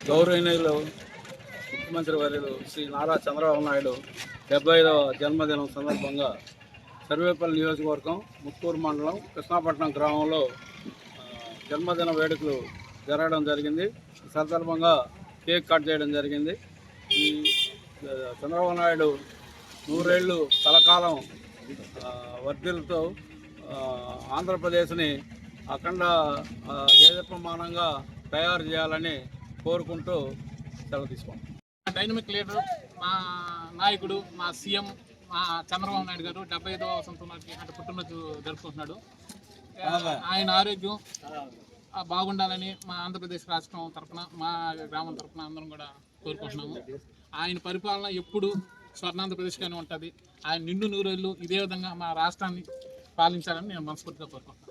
గౌరవనీయులు ముఖ్యమంత్రి వర్యులు శ్రీ నారా చంద్రబాబు నాయుడు డెబ్బై ఐదవ జన్మదినం సందర్భంగా సర్వేపల్లి నియోజకవర్గం ముత్తూరు మండలం కృష్ణాపట్నం గ్రామంలో జన్మదిన వేడుకలు జరగడం జరిగింది. సందర్భంగా కేక్ కట్ చేయడం జరిగింది. ఈ చంద్రబాబు నాయుడు నూరేళ్ళు కలకాలం ఆ, ఆంధ్రప్రదేశ్ని అఖండ దేశప్రమాణంగా తయారు చేయాలని కోరుకుంటూ సెలవు తీసుకుంటాం డైనమిక్ లీడర్ మా నాయకుడు మా సీఎం మా చంద్రబాబు నాయుడు గారు డెబ్బై ఐదవ వసంతంలోకి అంటే పుట్టినరోజు జరుపుకుంటున్నాడు. ఆయన ఆరోగ్యం ఆ, బాగుండాలని మా ఆంధ్రప్రదేశ్ రాష్ట్రం తరఫున మా గ్రామం తరఫున అందరం కూడా కోరుకుంటున్నాము. ఆయన పరిపాలన ఎప్పుడు స్వర్ణాంధ్రప్రదేశ్గానే ఉంటుంది. ఆయన నిండు నూరేళ్ళు ఇదే విధంగా మా రాష్ట్రాన్ని పాలించాలని నేను మనస్ఫూర్తిగా కోరుకుంటున్నాను.